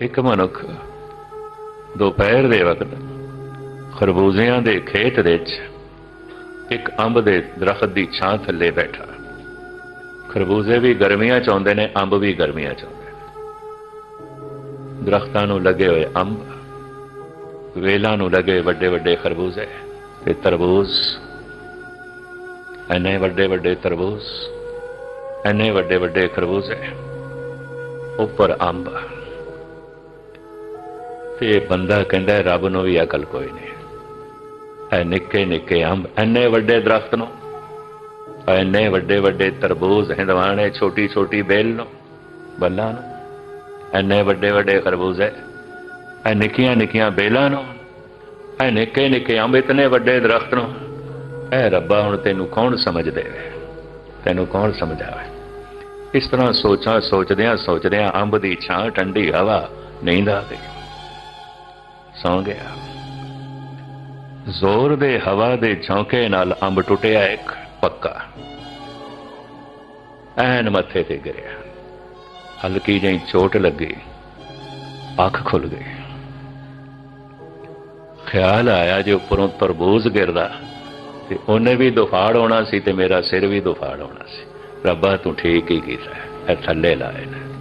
ਇੱਕ ਮਨੁੱਖ ਦੁਪਹਿਰ ਦੇ ਵਕਤ ਖਰਬੂਜ਼ਿਆਂ ਦੇ ਖੇਤ ਵਿੱਚ ਇੱਕ ਅੰਬ ਦੇ ਦਰਖਤ ਦੀ ਛਾਂ ਥੱਲੇ ਬੈਠਾ। ਖਰਬੂਜ਼ੇ ਵੀ ਗਰਮੀਆਂ ਚਾਹੁੰਦੇ ਨੇ, ਅੰਬ ਵੀ ਗਰਮੀਆਂ ਚਾਹੁੰਦੇ ਨੇ। ਦਰਖਤਾਂ ਨੂੰ ਲੱਗੇ ਹੋਏ ਅੰਬ, ਵੇਲਾਂ ਨੂੰ ਲੱਗੇ ਵੱਡੇ ਵੱਡੇ ਖਰਬੂਜ਼ੇ ਤੇ ਤਰਬੂਜ਼, ਐਨੇ ਵੱਡੇ ਵੱਡੇ ਤਰਬੂਜ਼, ਐਨੇ ਵੱਡੇ ਵੱਡੇ ਖਰਬੂਜ਼ੇ, ਉੱਪਰ ਅੰਬ। ਇਹ ਬੰਦਾ ਕਹਿੰਦਾ ਰੱਬ ਨੂੰ ਵੀ ਅਕਲ ਕੋਈ ਨਹੀਂ। ਐ ਨਿੱਕੇ ਨਿੱਕੇ ਅੰਬ ਐਨੇ ਵੱਡੇ ਦਰਖਤ ਨੂੰ ਐਨੇ ਵੱਡੇ ਵੱਡੇ ਤਰਬੂਜ਼, ਹਿੰਦਵਾਣੇ, ਛੋਟੀ ਛੋਟੀ ਬੇਲ ਨੂੰ, ਬੱਲਾਂ ਨੂੰ ਐਨੇ ਵੱਡੇ ਵੱਡੇ ਖਰਬੂਜ਼ੇ ਐ ਨਿੱਕੀਆਂ ਨਿੱਕੀਆਂ ਬੇਲਾਂ ਨੂੰ ਐ ਨਿੱਕੇ ਨਿੱਕੇ ਅੰਬ, ਇਤਨੇ ਵੱਡੇ ਦਰਖਤ ਨੂੰ ਐ ਰੱਬਾ ਹੁਣ ਤੈਨੂੰ ਕੌਣ ਸਮਝ ਦੇਵੇ? ਤੈਨੂੰ ਕੌਣ ਸਮਝਾਵੇ? ਇਸ ਤਰ੍ਹਾਂ ਸੋਚਾਂ ਸੋਚਦਿਆਂ ਸੋਚਦਿਆਂ ਅੰਬ ਦੀ ਛਾਂ, ਠੰਡੀ ਹਵਾ, ਨੀਂਦ ਆ ਗਈ। ਸੌਂ ਗਿਆ। ਜ਼ੋਰ ਦੇ ਹਵਾ ਦੇ ਝੋਂਕੇ ਨਾਲ ਅੰਬ ਟੁੱਟਿਆ ਇੱਕ ਪੱਕਾ। ਐਨ ਮੱਥੇ ਤੇ ਗਿਰਿਆ। ਹਲਕੀ ਜਿਹੀ ਚੋਟ ਲੱਗੀ। ਅੱਖ ਖੁੱਲ ਗਈ। ਖਿਆਲ ਆਇਆ ਜੇ ਉੱਪਰੋਂ ਤਰਬੂਜ਼ ਗਿਰਦਾ ਤੇ ਉਹਨੇ ਵੀ ਦੁਫਾੜ ਹੋਣਾ ਸੀ ਤੇ ਮੇਰਾ ਸਿਰ ਵੀ ਦੁਫਾੜ ਹੋਣਾ ਸੀ। ਰੱਬਾ ਤੂੰ ਠੀਕ ਹੀ ਕੀਤਾ ਹੈ। ਇਹ ਥੱਲੇ ਲਾਏ ਨੇ।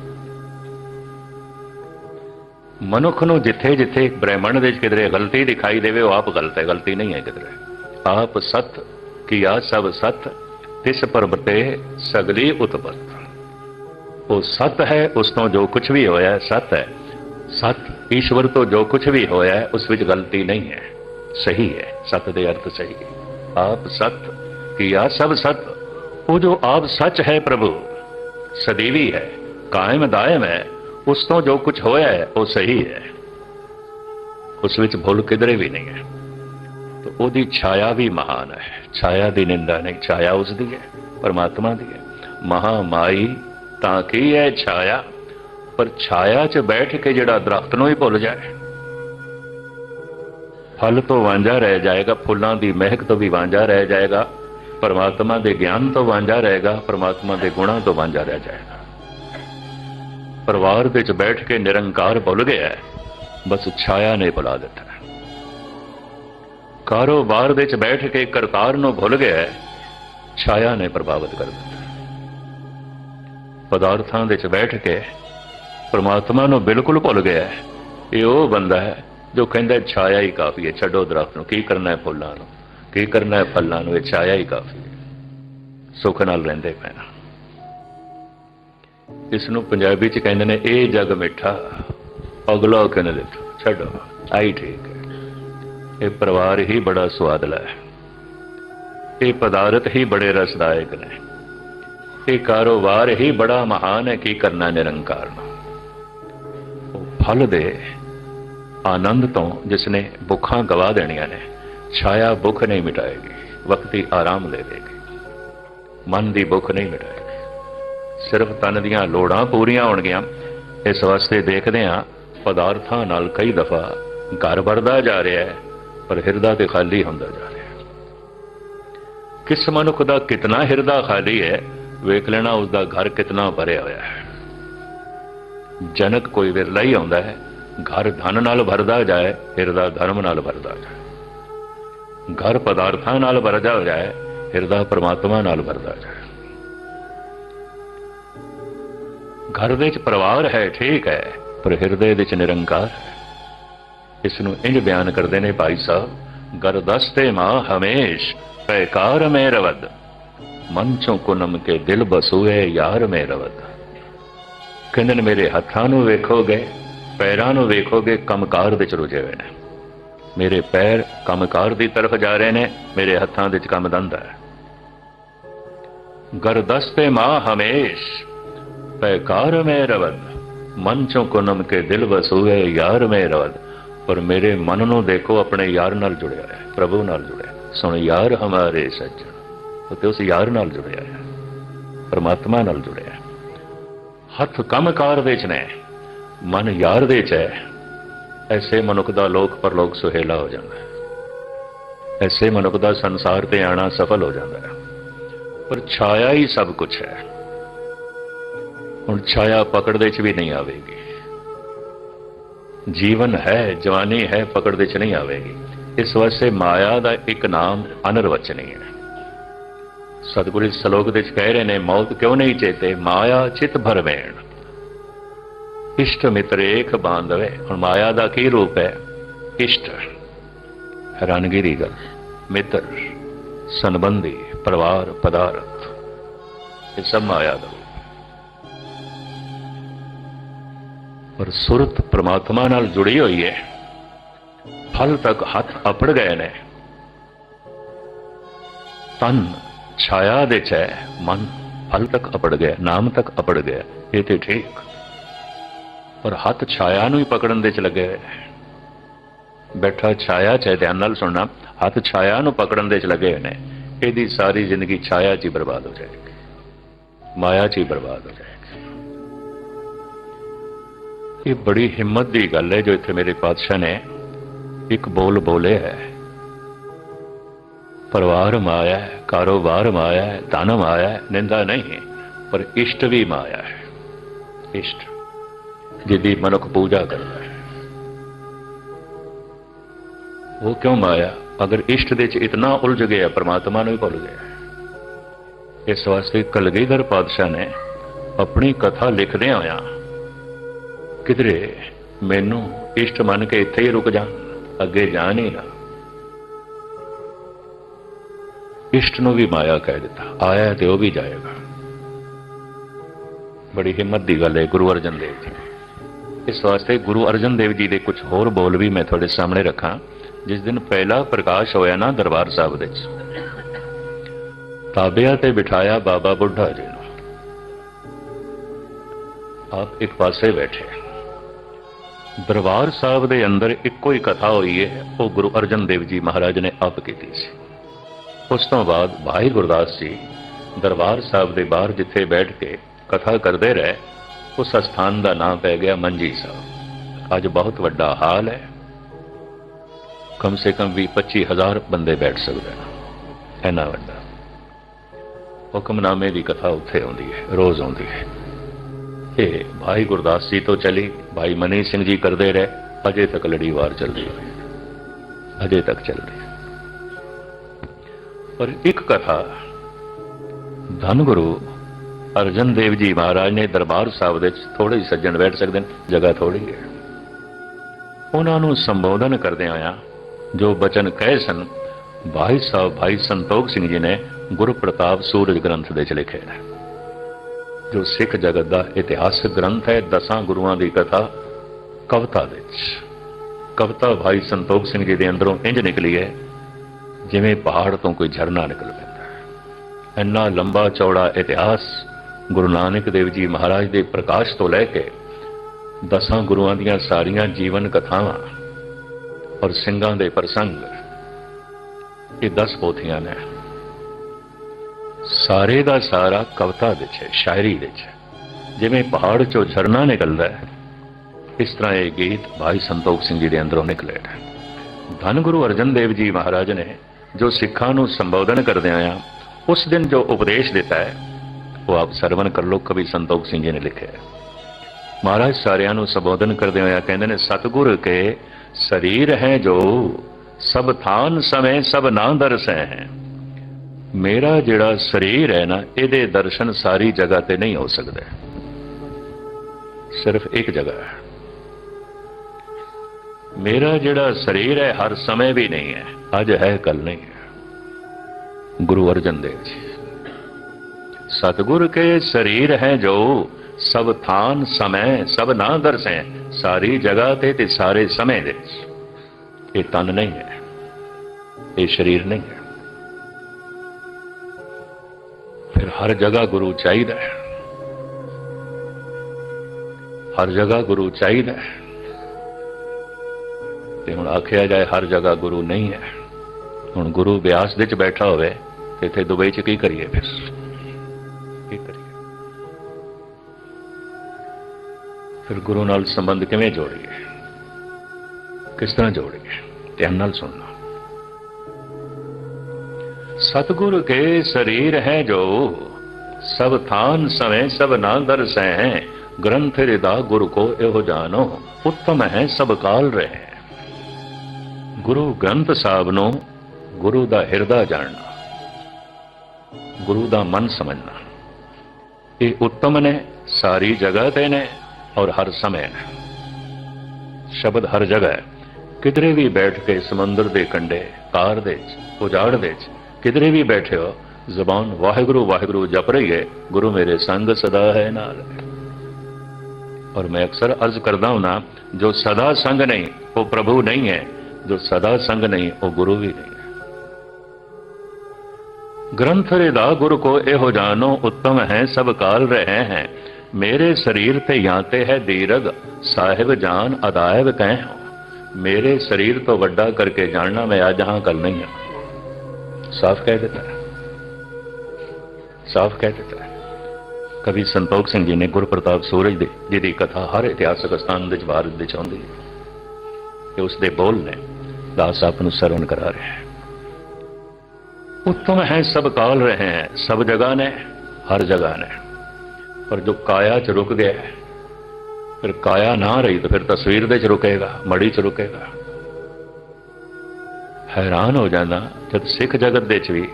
ਮਨੁੱਖ ਨੂੰ ਜਿੱਥੇ ਜਿੱਥੇ ਬ੍ਰਹਿਮੰਡ ਦੇ ਵਿੱਚ ਕਿਧਰੇ ਗਲਤੀ ਦਿਖਾਈ ਦੇਵੇ, ਉਹ ਆਪ ਗਲਤ ਹੈ, ਗਲਤੀ ਨਹੀਂ ਹੈ ਕਿਧਰੇ। ਆਪ ਸਤ, ਕੀਆ ਸਭ ਸਤ, ਤਿਸ ਪਰਬਤੇ ਸਗਲੀ ਉਤਪਤ। ਉਹ ਸਤ ਹੈ, ਉਸ ਤੋਂ ਜੋ ਕੁਝ ਵੀ ਹੋਇਆ ਸਤ ਹੈ। ਸਤ, ਈਸ਼ਵਰ ਤੋਂ ਜੋ ਕੁਝ ਵੀ ਹੋਇਆ ਉਸ ਵਿੱਚ ਗਲਤੀ ਨਹੀਂ ਹੈ। ਸਹੀ ਹੈ, ਸਤ ਦੇ ਅਰਥ ਸਹੀ। ਹੈ ਆਪ ਸਤ, ਕੀਆ ਸਭ ਸਤ, ਉਹ ਜੋ ਆਪ ਸੱਚ ਹੈ ਪ੍ਰਭੂ, ਸਦੀਵੀ ਹੈ, ਕਾਇਮ ਦਾਇਮ ਹੈ ਉਸ ਤੋਂ ਜੋ ਕੁਝ ਹੋਇਆ ਹੈ ਉਹ ਸਹੀ ਹੈ ਉਸ ਵਿੱਚ ਭੁੱਲ ਕਿਧਰੇ ਵੀ ਨਹੀਂ ਹੈ ਤਾਂ ਉਹਦੀ ਛਾਇਆ ਵੀ ਮਹਾਨ ਹੈ ਛਾਇਆ ਦੀ ਨਿੰਦਾ ਨਹੀਂ ਛਾਇਆ ਉਸ ਦੀ ਹੈ ਪਰਮਾਤਮਾ ਦੀ ਹੈ ਮਹਾਮਾਈ ਤਾਂ ਕੀ ਹੈ ਛਾਇਆ ਪਰ ਛਾਇਆ 'ਚ ਬੈਠ ਕੇ ਜਿਹੜਾ ਦਰਖਤ ਨੂੰ ਹੀ ਭੁੱਲ ਜਾਏ ਫਲ ਤੋਂ ਵਾਂਝਾ ਰਹਿ ਜਾਏਗਾ ਫੁੱਲਾਂ ਦੀ ਮਹਿਕ ਤੋਂ ਵੀ ਵਾਂਝਾ ਰਹਿ ਜਾਏਗਾ ਪਰਮਾਤਮਾ ਦੇ ਗਿਆਨ ਤੋਂ ਵਾਂਝਾ ਰਹੇਗਾ ਪਰਮਾਤਮਾ ਦੇ ਗੁਣਾਂ ਤੋਂ ਵਾਂਝਾ ਰਹਿ ਜਾਏਗਾ ਪਰਿਵਾਰ ਵਿੱਚ ਬੈਠ ਕੇ ਨਿਰੰਕਾਰ ਭੁੱਲ ਗਿਆ ਬਸ ਛਾਇਆ ਨੇ ਭੁਲਾ ਦਿੱਤਾ ਕਾਰੋਬਾਰ ਵਿੱਚ ਬੈਠ ਕੇ ਕਰਤਾਰ ਨੂੰ ਭੁੱਲ ਗਿਆ ਛਾਇਆ ਨੇ ਪ੍ਰਭਾਵਿਤ ਕਰ ਦਿੱਤਾ ਪਦਾਰਥਾਂ ਵਿੱਚ ਬੈਠ ਕੇ ਪਰਮਾਤਮਾ ਨੂੰ ਬਿਲਕੁਲ ਭੁੱਲ ਗਿਆ ਇਹ ਉਹ ਬੰਦਾ ਹੈ ਜੋ ਕਹਿੰਦਾ ਛਾਇਆ ਹੀ ਕਾਫੀ ਹੈ, ਛੱਡੋ ਦਰਖਤ ਨੂੰ। ਕੀ ਕਰਨਾ ਹੈ ਫੁੱਲਾਂ ਨੂੰ? ਕੀ ਕਰਨਾ ਹੈ ਫਲਾਂ ਨੂੰ? ਇਹ ਛਾਇਆ ਹੀ ਕਾਫੀ ਹੈ। ਸੁੱਖ ਨਾਲ ਰਹਿੰਦੇ ਪੈਣਾ। ਇਸ ਨੂੰ ਪੰਜਾਬੀ ਚ ਕਹਿੰਦੇ ਨੇ, ਇਹ ਜਗ ਮਿੱਠਾ, ਅਗਲਾ ਕਿਨ ਲਿਟ ਛੱਡੋ ਆਈ ਠੀਕ ਹੈ। ਇਹ ਪਰਿਵਾਰ ਹੀ ਬੜਾ ਸਵਾਦਲਾ ਹੈ। ਇਹ ਪਦਾਰਥ ਹੀ ਬੜੇ ਰਸਦਾਇਕ ਨੇ। ਇਹ ਕਾਰੋਬਾਰ ਹੀ ਬੜਾ ਮਹਾਨ ਹੈ, ਕੀ ਕਰਨਾ ਨਿਰੰਕਾਰ ਨੂੰ। ਉਹ ਫਲ ਦੇ ਆਨੰਦ ਤੋਂ ਜਿਸ ਨੇ ਭੁੱਖਾਂ ਗਵਾ ਦੇਣੀਆਂ ਨੇ, ਛਾਇਆ ਭੁੱਖ ਨਹੀਂ ਮਿਟਾਏਗੀ, ਵਕਤੀ ਆਰਾਮ ਦੇ ਦੇਗੀ। ਮਨ ਦੀ ਭੁੱਖ ਨਹੀਂ ਮਿਟਾਏਗੀ। ਸਿਰਫ ਤਨ ਦੀਆਂ ਲੋੜਾਂ ਪੂਰੀਆਂ ਹੋਣਗੀਆਂ। ਇਸ ਵਾਸਤੇ ਦੇਖਦੇ ਹਾਂ, ਪਦਾਰਥਾਂ ਨਾਲ ਕਈ ਦਫਾ ਘਰ ਵਰਦਾ ਜਾ ਰਿਹਾ ਹੈ, ਪਰ ਹਿਰਦਾ ਤੇ ਖਾਲੀ ਹੁੰਦਾ ਜਾ ਰਿਹਾ ਹੈ। ਕਿਸ ਮਨੁੱਖ ਦਾ ਕਿਤਨਾ ਹਿਰਦਾ ਖਾਲੀ ਹੈ, ਵੇਖ ਲੈਣਾ ਉਸ ਦਾ ਘਰ ਕਿਤਨਾ ਭਰਿਆ ਹੋਇਆ ਹੈ। ਜਨਕ ਕੋਈ ਵਿਰਲਾ ਹੀ ਆਉਂਦਾ ਹੈ, ਘਰ ਧਨ ਨਾਲ ਭਰਦਾ ਜਾਏ, ਹਿਰਦਾ ਧਰਮ ਨਾਲ ਭਰਦਾ ਜਾਏ। ਘਰ ਪਦਾਰਥਾਂ ਨਾਲ ਭਰਦਾ ਹੋ ਜਾਏ, ਹਿਰਦਾ ਪਰਮਾਤਮਾ ਨਾਲ ਭਰਦਾ ਜਾਏ। ਘਰ ਵਿੱਚ ਪਰਿਵਾਰ ਹੈ, ਠੀਕ ਹੈ, ਪਰ ਹਿਰਦੇ ਵਿੱਚ ਨਿਰੰਕਾਰ ਹੈ। ਇਸ ਨੂੰ ਇੰਜ ਬਿਆਨ ਕਰਦੇ ਨੇ ਭਾਈ ਸਾਹਿਬ, ਗਰਦਸਤੇ ਮਾਂ ਹਮੇਸ਼, ਪੈਕਾਰ ਮੇ ਰਵਦ। ਮਨ ਚੋਂ ਕੁਨਮ ਕੇ ਦਿਲ ਬਸੂਏ ਯਾਰ ਮੇ ਰਵਦ। ਕਹਿੰਦੇ ਨੇ, ਮੇਰੇ ਹੱਥਾਂ ਨੂੰ ਵੇਖੋਗੇ, ਪੈਰਾਂ ਨੂੰ ਵੇਖੋਗੇ, ਕੰਮਕਾਰ ਵਿੱਚ ਰੁਝੇ ਹੋਏ ਨੇ। ਮੇਰੇ ਪੈਰ ਕੰਮਕਾਰ ਦੀ ਤਰਫ ਜਾ ਰਹੇ ਨੇ, ਮੇਰੇ ਹੱਥਾਂ ਵਿੱਚ ਕੰਮ ਦੰਦਾ ਹੈ। ਗਰਦਸਤੇ ਮਾਂ ਹਮੇਸ਼ ਪੈਕਾਰ ਮੇ ਰਵਦ ਮਨ ਚੋਂ ਕੁਨਮ ਕੇ ਦਿਲ ਵਸੂਏ ਯਾਰ ਮੇ ਰਵਦ ਪਰ ਮੇਰੇ ਮਨ ਨੂੰ ਦੇਖੋ ਆਪਣੇ ਯਾਰ ਨਾਲ ਜੁੜਿਆ ਹੈ ਪ੍ਰਭੂ ਨਾਲ ਜੁੜਿਆ ਸੁਣ ਯਾਰ ਹਮਾਰੇ ਸੱਜਣ ਤੇ ਉਸ ਯਾਰ ਨਾਲ ਜੁੜਿਆ ਹੈ ਪਰਮਾਤਮਾ ਨਾਲ ਜੁੜਿਆ ਹੈ ਹੱਥ ਕੰਮਕਾਰ ਵਿੱਚ ਨੇ ਮਨ ਯਾਰ ਦੇ ਚ ਹੈ ਐਸੇ ਮਨੁੱਖ ਦਾ ਲੋਕ ਪਰਲੋਕ ਸੁਹੇਲਾ ਹੋ ਜਾਂਦਾ ਹੈ ਐਸੇ ਮਨੁੱਖ ਦਾ ਸੰਸਾਰ ਤੇ ਆਣਾ ਸਫਲ ਹੋ ਜਾਂਦਾ ਹੈ ਪਰ ਛਾਇਆ ਹੀ ਸਭ ਕੁਝ ਹੈ ਹੁਣ ਛਾਇਆ ਪਕੜ ਦੇ ਚ ਵੀ ਨਹੀਂ ਆਵੇਗੀ। ਜੀਵਨ ਹੈ, ਜਵਾਨੀ ਹੈ ਪਕੜ ਦੇ ਚ ਨਹੀਂ ਆਵੇਗੀ। ਇਸ ਵਾਸਤੇ ਮਾਇਆ ਦਾ ਇੱਕ ਨਾਮ ਅਨਰਵਚਨੀ ਹੈ। ਸਤਿਗੁਰੂ ਇਸ ਸ਼ਲੋਕ ਦੇ ਵਿੱਚ ਕਹਿ ਰਹੇ ਨੇ, ਮੌਤ ਕਿਉਂ ਨਹੀਂ ਚੇਤੇ? ਮਾਇਆ ਚਿਤ ਭਰਵੇਣ ਇਸ਼ਟ ਮਿੱਤਰ ਏਕ ਬਾਂਧਵੇ। ਹੁਣ ਮਾਇਆ ਦਾ ਕੀ ਰੂਪ ਹੈ? ਇਸ਼ਟ। ਹੈਰਾਨਗੀ ਦੀ ਗੱਲ। ਮਿੱਤਰ ਸੰਬੰਧੀ, ਪਰਿਵਾਰ, ਪਦਾਰਥ। ਇਹ ਸਭ ਮਾਇਆ ਦਾ ਪਰ ਸੁਰਤ ਪ੍ਰਮਾਤਮਾ ਨਾਲ ਜੁੜੀ ਹੋਈ ਹੈ। ਫਲ ਤੱਕ ਹੱਥ ਅਪੜ ਗਏ ਨੇ। ਤਨ ਛਾਇਆ ਦੇ ਚ ਮਨ ਫਲ ਤੱਕ ਅਪੜ ਗਿਆ, ਨਾਮ ਤੱਕ ਅਪੜ ਗਿਆ, ਇਹ ਤੇ ਠੀਕ। ਪਰ ਹੱਥ ਛਾਇਆ ਨੂੰ ਹੀ ਪਕੜਨ ਦੇ ਚ ਲੱਗੇ ਬੈਠਾ ਛਾਇਆ ਚ ਧਿਆਨ ਨਾਲ ਸੁਣਨਾ, ਹੱਥ ਛਾਇਆ ਨੂੰ ਪਕੜਨ ਦੇ ਚ ਲੱਗੇ ਨੇ। ਇਹਦੀ ਸਾਰੀ ਜ਼ਿੰਦਗੀ ਛਾਇਆ ਚ ਹੀ ਬਰਬਾਦ ਹੋ ਜਾਏਗੀ। ਮਾਇਆ ਚ ਹੀ ਬਰਬਾਦ ਹੋ ਜਾਏਗੀ। ਇਹ ਬੜੀ ਹਿੰਮਤ ਦੀ ਗੱਲ ਹੈ ਜੋ ਇੱਥੇ ਮੇਰੇ ਪਾਤਸ਼ਾਹ ਨੇ ਇੱਕ ਬੋਲ ਬੋਲੇ ਹੈ। ਪਰਿਵਾਰ ਮਾਇਆ ਹੈ, ਕਾਰੋਬਾਰ ਮਾਇਆ ਹੈ, ਧਨ ਮਾਇਆ ਹੈ, ਨਿੰਦਾ ਨਹੀਂ ਪਰ ਇਸ਼ਟ ਵੀ ਮਾਇਆ ਹੈ। ਇਸ਼ਟ, ਜਿਹਦੀ ਮਨੁੱਖ ਪੂਜਾ ਕਰਦਾ ਹੈ। ਉਹ ਕਿਉਂ ਮਾਇਆ? ਅਗਰ ਇਸ਼ਟ ਦੇ ਚ ਇਤਨਾ ਉਲਝ ਗਿਆ, ਪਰਮਾਤਮਾ ਨੂੰ ਹੀ ਭੁੱਲ ਗਿਆ। ਇਸ ਵਾਸਤੇ ਕਲਗੀਧਰ ਪਾਤਸ਼ਾਹ ਨੇ ਆਪਣੀ ਕਥਾ ਲਿਖਦਿਆਂ ਹੋਇਆਂ ਕਿਧਰੇ ਮੈਨੂੰ ਇਸ਼ਟ ਮੰਨ ਕੇ ਇੱਥੇ ਹੀ ਰੁਕ ਜਾ, ਅੱਗੇ ਜਾ ਨਹੀਂ ਨਾ। ਇਸ਼ਟ ਨੂੰ ਵੀ ਮਾਇਆ ਕਹਿ ਦਿੱਤਾ, ਆਇਆ ਤੇ ਉਹ ਵੀ ਜਾਏਗਾ। ਬੜੀ ਹਿੰਮਤ ਦੀ ਗੱਲ ਹੈ ਗੁਰੂ ਅਰਜਨ ਦੇਵ ਜੀ ਇਸ ਵਾਸਤੇ ਗੁਰੂ ਅਰਜਨ ਦੇਵ ਜੀ ਦੇ ਕੁਝ ਹੋਰ ਬੋਲ ਵੀ ਮੈਂ ਤੁਹਾਡੇ ਸਾਹਮਣੇ ਰੱਖਾਂ, ਜਿਸ ਦਿਨ ਪਹਿਲਾ ਪ੍ਰਕਾਸ਼ ਹੋਇਆ ਨਾ ਦਰਬਾਰ ਸਾਹਿਬ ਦੇ ਵਿੱਚ। ਤਾਬਿਆਂ ਤੇ ਬਿਠਾਇਆ ਬਾਬਾ ਬੁੱਢਾ ਜੀ ਨੂੰ। ਆਪ ਇੱਕ ਪਾਸੇ ਬੈਠੇ। ਦਰਬਾਰ ਸਾਹਿਬ ਦੇ ਅੰਦਰ ਇੱਕੋ ਹੀ ਕਥਾ ਹੋਈ ਹੈ, ਉਹ ਗੁਰੂ ਅਰਜਨ ਦੇਵ ਜੀ ਮਹਾਰਾਜ ਨੇ ਆਪ ਕੀਤੀ ਸੀ। ਉਸ ਤੋਂ ਬਾਅਦ ਭਾਈ ਗੁਰਦਾਸ ਜੀ ਦਰਬਾਰ ਸਾਹਿਬ ਦੇ ਬਾਹਰ ਜਿੱਥੇ ਬੈਠ ਕੇ ਕਥਾ ਕਰਦੇ ਰਹੇ, ਉਸ ਸਥਾਨ ਦਾ ਨਾਮ ਪੈ ਗਿਆ ਮੰਜੀ ਸਾਹਿਬ। ਅੱਜ ਬਹੁਤ ਵੱਡਾ ਹਾਲ ਹੈ। ਕਮ ਸੇ ਕਮ ਵੀ 25000 ਬੰਦੇ ਬੈਠ ਸਕਦੇ ਨੇ ਇੰਨਾ ਵੱਡਾ। ਹੁਕਮਨਾਮੇ ਦੀ ਕਥਾ ਉੱਥੇ ਆਉਂਦੀ ਹੈ, ਰੋਜ਼ ਆਉਂਦੀ ਹੈ। ਇਹ ਭਾਈ ਗੁਰਦਾਸ ਜੀ ਤੋਂ ਚਲੀ। ਭਾਈ ਮਨੀ ਸਿੰਘ ਜੀ ਕਰਦੇ ਰਹੇ। ਅਜੇ ਤੱਕ ਲੜੀਵਾਰ ਚੱਲਦੀ ਹੈ ਅਜੇ ਤੱਕ ਚੱਲ ਰਹੀ ਹੈ ਪਰ ਇੱਕ ਕਥਾ ਧੰਨ ਗੁਰੂ ਅਰਜਨ ਦੇਵ ਜੀ ਮਹਾਰਾਜ ਨੇ ਦਰਬਾਰ ਸਾਹਿਬ ਦੇ ਵਿੱਚ ਥੋੜੇ ਹੀ ਸੱਜਣ ਬੈਠ ਸਕਦੇ ਨੇ। ਜਗ੍ਹਾ ਥੋੜੀ ਹੈ। ਉਹਨਾਂ ਨੂੰ ਸੰਬੋਧਨ ਕਰਦੇ ਆਇਆ ਜੋ ਬਚਨ ਕਹੇ ਸਨ, ਭਾਈ ਸਾਹਿਬ, ਭਾਈ ਸੰਤੋਖ ਸਿੰਘ ਜੀ ਨੇ ਗੁਰੂ ਪ੍ਰਤਾਪ ਸੂਰਜ ਗ੍ਰੰਥ ਦੇ ਚ ਲਿਖੇ ਨੇ ਜੋ ਸਿੱਖ ਜਗਤ ਦਾ ਇਤਿਹਾਸਕ ਗ੍ਰੰਥ ਹੈ, ਦਸਾਂ ਗੁਰੂਆਂ ਦੀ ਕਥਾ, ਕਵਿਤਾ ਵਿੱਚ। ਕਵਿਤਾ ਭਾਈ ਸੰਤੋਖ ਸਿੰਘ ਜੀ ਦੇ ਅੰਦਰੋਂ ਇੰਜ ਨਿਕਲੀ ਹੈ, ਜਿਵੇਂ ਪਹਾੜ ਤੋਂ ਕੋਈ ਝਰਨਾ ਨਿਕਲ ਪੈਂਦਾ ਹੈ। ਇੰਨਾ ਲੰਬਾ ਚੌੜਾ ਇਤਿਹਾਸ ਗੁਰੂ ਨਾਨਕ ਦੇਵ ਜੀ ਮਹਾਰਾਜ ਦੇ ਪ੍ਰਕਾਸ਼ ਤੋਂ ਲੈ ਕੇ ਦਸਾਂ ਗੁਰੂਆਂ ਦੀਆਂ ਸਾਰੀਆਂ ਜੀਵਨ ਕਥਾਵਾਂ ਔਰ ਸਿੰਘਾਂ ਦੇ ਪ੍ਰਸੰਗ, ਇਹ 10 ਪੋਥੀਆਂ ਨੇ। ਸਾਰੇ ਦਾ ਸਾਰਾ ਕਵਿਤਾ ਵਿੱਚ ਹੈ, ਸ਼ਾਇਰੀ ਵਿੱਚ ਹੈ। ਜਿਵੇਂ ਪਹਾੜ ਚੋਂ ਝਰਨਾ ਨਿਕਲਦਾ ਹੈ, ਇਸ ਤਰ੍ਹਾਂ ਇਹ ਗੀਤ ਭਾਈ ਸੰਤੋਖ ਸਿੰਘ ਜੀ ਦੇ ਅੰਦਰੋਂ ਨਿਕਲੇ ਨੇ। ਧੰਨ ਗੁਰੂ ਅਰਜਨ ਦੇਵ ਜੀ ਮਹਾਰਾਜ ਨੇ ਜੋ ਸਿੱਖਾਂ ਨੂੰ ਸੰਬੋਧਨ ਕਰਦੇ ਆ, ਉਸ ਦਿਨ ਜੋ ਉਪਦੇਸ਼ ਦਿੱਤਾ ਹੈ, ਉਹ ਆਪ ਸਰਵਨ ਕਰ ਲੋ ਕਵੀ ਸੰਤੋਖ ਸਿੰਘ ਜੀ ਨੇ ਲਿਖਿਆ ਹੈ। ਮਹਾਰਾਜ ਸਾਰਿਆਂ ਨੂੰ ਸੰਬੋਧਨ ਕਰਦੇ ਹੋਇਆ ਕਹਿੰਦੇ ਨੇ, ਸਤਿਗੁਰ ਕੇ ਸਰੀਰ ਹੈ ਜੋ, ਸਭ ਥਾਨ ਸਮੇਂ ਸਭ ਨਾਂ ਦਰਸੈ ਹੈ। ਮੇਰਾ ਜਿਹੜਾ ਸਰੀਰ ਹੈ ਨਾ, ਇਹਦੇ ਦਰਸ਼ਨ ਸਾਰੀ ਜਗ੍ਹਾ ਤੇ ਨਹੀਂ ਹੋ ਸਕਦੇ। ਸਿਰਫ ਇੱਕ ਜਗ੍ਹਾ ਹੈ। ਮੇਰਾ ਜਿਹੜਾ ਸਰੀਰ ਹੈ, ਹਰ ਸਮੇਂ ਵੀ ਨਹੀਂ ਹੈ। ਅੱਜ ਹੈ ਕੱਲ ਨਹੀਂ ਹੈ। ਗੁਰੂ ਅਰਜਨ ਦੇਵ ਜੀ, ਸਤਿਗੁਰ ਕੇ ਸਰੀਰ ਹੈ ਜੋ, ਸਭ ਥਾਨ ਸਮੇਂ, ਸਭ ਨਾ ਦਰਸੈ, ਸਾਰੀ ਜਗ੍ਹਾ ਤੇ ਤੇ ਸਾਰੇ ਸਮੇਂ ਦੇ ਇਹ ਤਨ ਨਹੀਂ ਹੈ। ਇਹ ਸਰੀਰ ਨਹੀਂ ਹੈ। ਫਿਰ ਹਰ ਜਗ੍ਹਾ ਗੁਰੂ ਚਾਹੀਦਾ ਹੈ। ਹਰ ਜਗ੍ਹਾ ਗੁਰੂ ਚਾਹੀਦਾ ਹੈ। ਤੇ ਹੁਣ ਆਖਿਆ ਜਾਏ ਹਰ ਜਗ੍ਹਾ ਗੁਰੂ ਨਹੀਂ ਹੈ। ਹੁਣ ਗੁਰੂ ਬਿਆਸ ਦੇ ਚ ਬੈਠਾ ਹੋਵੇ ਤੇ ਇੱਥੇ ਦੁਬਈ ਚ ਕੀ ਕਰੀਏ ਫਿਰ? ਕੀ ਕਰੀਏ? ਫਿਰ ਗੁਰੂ ਨਾਲ ਸੰਬੰਧ ਕਿਵੇਂ ਜੋੜੀਏ? ਕਿਸ ਤਰ੍ਹਾਂ ਜੋੜੀਏ? ਧਿਆਨ ਨਾਲ ਸੁਣਨਾ। ਸਤਿਗੁਰ ਕੇ ਸਰੀਰ ਹੈ ਜੋ, ਸਭ ਥਾਨ ਸਮੇ ਸਭ ਨਾ ਦਰਸੈ ਹੈ ਗ੍ਰੰਥ ਰਿਦਾ ਗੁਰੂ ਕੋ ਇਹੋ ਜਾਣੋ, ਉੱਤਮ ਹੈ ਸਭ ਕਾਲ ਰਹੇ। ਗੁਰੂ ਗ੍ਰੰਥ ਸਾਹਿਬ ਨੂੰ ਗੁਰੂ ਦਾ ਹਿਰਦਾ ਜਾਣਨਾ, ਗੁਰੂ ਦਾ ਮਨ ਸਮਝਣਾ। ਇਹ ਉੱਤਮ ਨੇ, ਸਾਰੀ ਜਗ੍ਹਾ ਤੇ ਨੇ ਔਰ ਹਰ ਸਮੇਂ ਨੇ। ਸ਼ਬਦ ਹਰ ਜਗ੍ਹਾ ਹੈ। ਕਿਧਰੇ ਵੀ ਬੈਠ ਕੇ ਸਮੁੰਦਰ ਦੇ ਕੰਢੇ ਕਾਰ ਦੇ ਚ ਉਜਾੜ ਦੇ ਚ ਕਿਧਰੇ ਵੀ ਬੈਠੇ ਹੋ, ਜ਼ਬਾਨ ਵਾਹਿਗੁਰੂ ਵਾਹਿਗੁਰੂ ਜਪ ਰਹੀ ਹੈ, ਗੁਰੂ ਮੇਰੇ ਸੰਗ ਸਦਾ ਹੈ ਨਾਲ। ਔਰ ਮੈਂ ਅਕਸਰ ਅਰਜ਼ ਕਰਦਾ ਹੂੰ ਜੋ ਸਦਾ ਸੰਗ ਨਹੀਂ, ਉਹ ਪ੍ਰਭੂ ਨਹੀਂ ਹੈ, ਜੋ ਸਦਾ ਸੰਗ ਨਹੀਂ, ਉਹ ਗੁਰੂ ਵੀ ਨਹੀਂ ਹੈ। ਗ੍ਰੰਥ ਰਿਦਾ ਗੁਰੂ ਕੋ ਇਹੋ ਜਾਣੋ, ਉੱਤਮ ਹੈ, ਸਭ ਕਾਲ ਰਹੇ ਹੈ। ਮੇਰੇ ਸਰੀਰ ਤੇ ਜਾਂਤੇ ਹੈ ਦੀਰਗ, ਸਾਹਿਬ ਜਾਨ ਅਦਾਇਬ ਕਹਿ ਮੇਰੇ ਸਰੀਰ ਤੋਂ ਵੱਡਾ ਕਰਕੇ ਜਾਣਨਾ ਮੈਂ ਅੱਜ ਹਾਂ ਕਰ ਨਹੀਂ ਹਾਂ। ਸਾਫ਼ ਕਹਿ ਦਿੱਤਾ ਹੈ ਸਾਫ਼ ਕਹਿ ਦਿੱਤਾ ਹੈ ਕਵੀ ਸੰਤੋਖ ਸਿੰਘ ਜੀ ਨੇ ਗੁਰਪ੍ਰਤਾਪ ਸੂਰਜ ਦੇ ਜਿਹਦੀ ਕਥਾ ਹਰ ਇਤਿਹਾਸਕ ਸਥਾਨ ਵਿੱਚ ਭਾਰਤ ਵਿੱਚ ਆਉਂਦੀ ਹੈ ਕਿ ਉਸ ਦੇ ਬੋਲ ਨੇ ਦਾਸ ਆਪ ਨੂੰ ਸਰਵਨ ਕਰਾ ਰਿਹਾ ਹੈ उत्तम है सब काल रहे हैं सब जगह ने हर जगह ने पर जो काया च रुक गया है फिर काया ना रही तो फिर तस्वीर दे च रुकेगा मड़ी च ਹੈਰਾਨ ਹੋ ਜਾਂਦਾ ਜਦ ਸਿੱਖ ਜਗਤ ਦੇ ਵਿੱਚ ਵੀ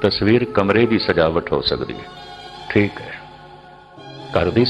ਤਸਵੀਰ ਕਮਰੇ ਦੀ ਸਜਾਵਟ ਹੋ ਸਕਦੀ ਹੈ। ਠੀਕ ਹੈ। ਘਰ ਦੀ